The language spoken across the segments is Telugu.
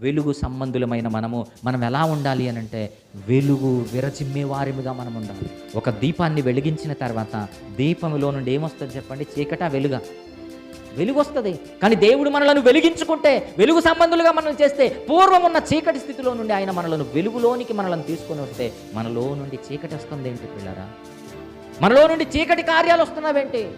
వెలుగు సంబంధులమైన మనము మనం ఎలా ఉండాలి అని అంటే వెలుగు విరచిమ్మే వారిగా మనం ఉండాలి. ఒక దీపాన్ని వెలిగించిన తర్వాత దీపంలో నుండి ఏమొస్తుంది చెప్పండి? చీకట వెలుగా. వెలుగు వస్తుంది కానీ దేవుడు మనలను వెలిగించుకుంటే వెలుగు సంబంధులుగా మనం చేస్తే పూర్వం ఉన్న చీకటి స్థితిలో నుండి ఆయన మనలను వెలుగులోనికి మనలను తీసుకొని వస్తే మనలో నుండి చీకటి వస్తుంది ఏంటి పిల్లరా? మనలో నుండి చీకటి కార్యాలు వస్తున్నావేంటి?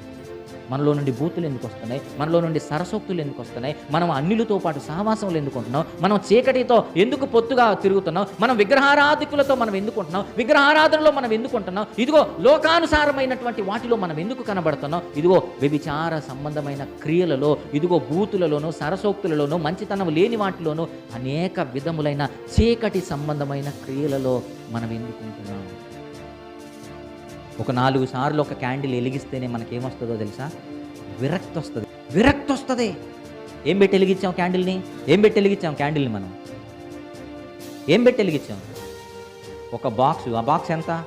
మనలో నుండి బూతులు ఎందుకు వస్తున్నాయి? మనలో నుండి సరసోక్తులు ఎందుకు వస్తున్నాయి? మనం అన్నిలతో పాటు సహవాసములు ఎందుకు ఉంటున్నాం? మనం చీకటితో ఎందుకు పొత్తుగా తిరుగుతున్నాం? మనం విగ్రహారాధికులతో మనం ఎందుకు ఉంటున్నాం? విగ్రహారాధనలో మనం ఎందుకు ఉంటున్నాం? ఇదిగో లోకానుసారమైనటువంటి వాటిలో మనం ఎందుకు కనబడుతున్నాం? ఇదిగో వ్యభిచార సంబంధమైన క్రియలలో ఇదిగో బూతులలోనూ సరసోక్తులలోనూ మంచితనం లేని వాటిలోనూ అనేక విధములైన చీకటి సంబంధమైన క్రియలలో మనం ఎందుకుంటున్నాం ఒక నాలుగు సార్లు ఒక క్యాండిల్ వెలిగిస్తేనే మనకేమొస్తుందో తెలుసా? విరక్తి వస్తుంది విరక్తి వస్తుంది ఏం పెట్టి వెలిగించాం క్యాండిల్ని? ఏం పెట్టి వెలిగించాం క్యాండిల్ని మనం? ఏం పెట్టి వెలిగించాం? ఒక బాక్స్. ఆ బాక్స్ ఎంత?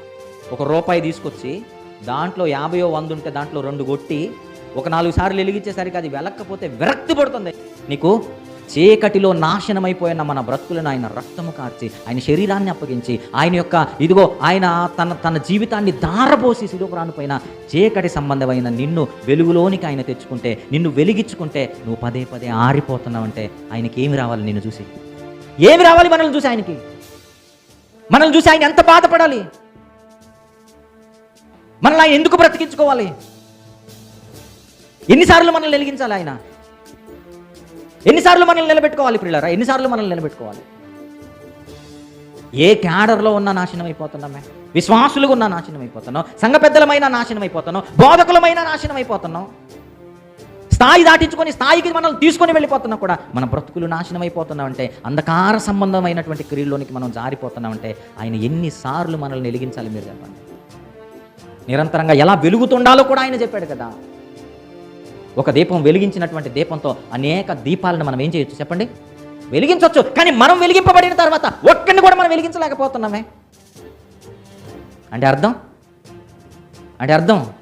ఒక రూపాయి తీసుకొచ్చి దాంట్లో యాభయో వంద ఉంటే దాంట్లో రెండు కొట్టి ఒక నాలుగు సార్లు వెలిగించేసరికి అది వెలక్కపోతే విరక్తి పడుతుంది. నీకు చీకటిలో నాశనమైపోయిన మన బ్రతుకులను ఆయన రక్తము కార్చి ఆయన శరీరాన్ని అప్పగించి ఆయన యొక్క ఇదిగో ఆయన తన తన జీవితాన్ని దారపోసి శిలోపురానిపోయిన చీకటి సంబంధమైన నిన్ను వెలుగులోనికి ఆయన తెచ్చుకుంటే నిన్ను వెలిగించుకుంటే నువ్వు పదే పదే ఆరిపోతున్నావంటే ఆయనకి ఏమి రావాలి నిన్ను చూసి? ఏమి రావాలి మనల్ని చూసి ఆయనకి? మనల్ని చూసి ఆయన ఎంత బాధపడాలి? మనల్ని ఆయన ఎందుకు బ్రతికించుకోవాలి? ఎన్నిసార్లు మనల్ని వెలిగించాలి ఆయన? ఎన్నిసార్లు మనల్ని నిలబెట్టుకోవాలి ప్రియులరా? ఎన్నిసార్లు మనల్ని నిలబెట్టుకోవాలి? ఏ క్యాడర్లో ఉన్న నాశనం అయిపోతున్నామే. విశ్వాసులుగా ఉన్న నాశనం అయిపోతున్నాం సంఘ పెద్దలమైన నాశనం అయిపోతున్నాం బోధకులమైన నాశనం అయిపోతున్నాం స్థాయి దాటించుకొని స్థాయికి మనల్ని తీసుకొని వెళ్ళిపోతున్నా కూడా మన బ్రతుకులు నాశనం అయిపోతున్నాం అంటే అంధకార సంబంధమైనటువంటి క్రియల్లోనికి మనం జారిపోతున్నామంటే ఆయన ఎన్నిసార్లు మనల్ని వెలిగించాలి మీరు చెప్పండి. నిరంతరంగా ఎలా వెలుగుతుండాలో కూడా ఆయన చెప్పాడు కదా. ఒక దీపం వెలిగించినటువంటి దీపంతో అనేక దీపాలను మనం ఏం చేయొచ్చు చెప్పండి? వెలిగించవచ్చు కానీ మనం వెలిగింపబడిన తర్వాత ఒక్కడిని కూడా మనం వెలిగించలేకపోతున్నామే. అంటే అర్థం? అంటే అర్థం?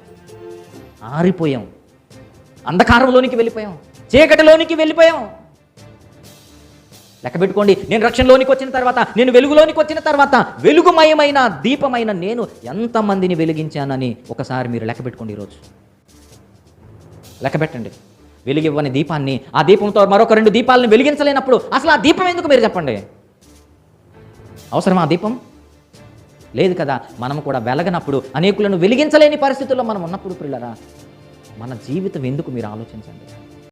ఆరిపోయాం. అంధకారంలోనికి వెళ్ళిపోయాం. చీకటిలోనికి వెళ్ళిపోయాం. లెక్క పెట్టుకోండి. నేను రక్షణలోనికి వచ్చిన తర్వాత నేను వెలుగులోనికి వచ్చిన తర్వాత వెలుగుమయమైన దీపమైన నేను ఎంతమందిని వెలిగించానని ఒకసారి మీరు లెక్క పెట్టుకోండి ఈరోజు. లెక్కబెట్టండి వెలుగివ్వని దీపాన్ని ఆ దీపంతో మరొక రెండు దీపాలను వెలిగించలేనప్పుడు అసలు ఆ దీపం ఎందుకు మీరు చెప్పండి? అవసరమా ఆ దీపం? లేదు కదా మనం కూడా వెలగనప్పుడు అనేకులను వెలిగించలేని పరిస్థితుల్లో మనం ఉన్నప్పుడు పిల్లరా మన జీవితం ఎందుకు మీరు ఆలోచించండి?